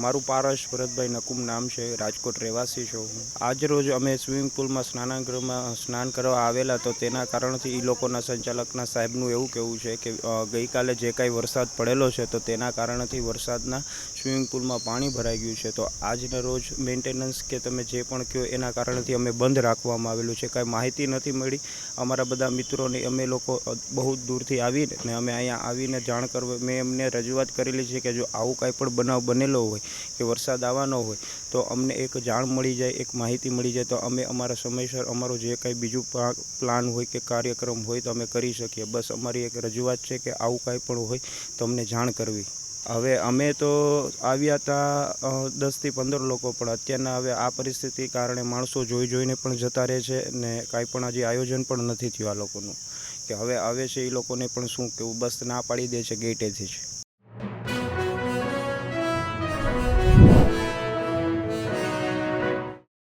મારું પારસ ભરતભાઈ નકુમ નામ છે, રાજકોટ રહેવાસી છું. હું આજ રોજ અમે સ્વિમિંગ પુલમાં સ્નાનાગૃહમાં સ્નાન કરવા આવેલા તો તેના કારણથી એ લોકોના સંચાલકના સાહેબનું એવું કહેવું છે કે ગઈકાલે જે કાંઈ વરસાદ પડેલો છે તો તેના કારણથી વરસાદના સ્વિમિંગ પુલમાં પાણી ભરાઈ ગયું છે. તો આજના રોજ મેન્ટેનન્સ કે તમે જે પણ કહો એના કારણથી અમે બંધ રાખવામાં આવેલું છે. કાંઈ માહિતી નથી મળી. અમારા બધા મિત્રોને અમે લોકો બહુ દૂરથી આવીને અમે અહીંયા આવીને જાણ કરવા, મેં એમને રજૂઆત કરેલી છે કે જો આવું કાંઈ પણ બનાવ બનેલો હોય કે વરસાદ આવવાનો હોય, તો અમને એક જાણ મળી જાય, એક માહિતી મળી જાય, તો અમે અમારા સમયસર અમારો જે કાંઈ બીજું પ્લાન હોય કે કાર્યક્રમ હોય તો અમે કરી શકીએ. બસ અમારી એક રજૂઆત છે કે આવું કાંઈ પણ હોય તો અમને જાણ કરવી. હવે અમે તો આવ્યા હતા દસથી પંદર લોકો, પણ અત્યારના હવે આ પરિસ્થિતિ કારણે માણસો જોઈ જોઈને પણ જતા રહે છે ને કાંઈ પણ હજી આયોજન પણ નથી થયું આ લોકોનું. કે હવે આવે છે એ લોકોને પણ શું કેવું? બસ ના પાડી દે છે, ગેટેથી જ.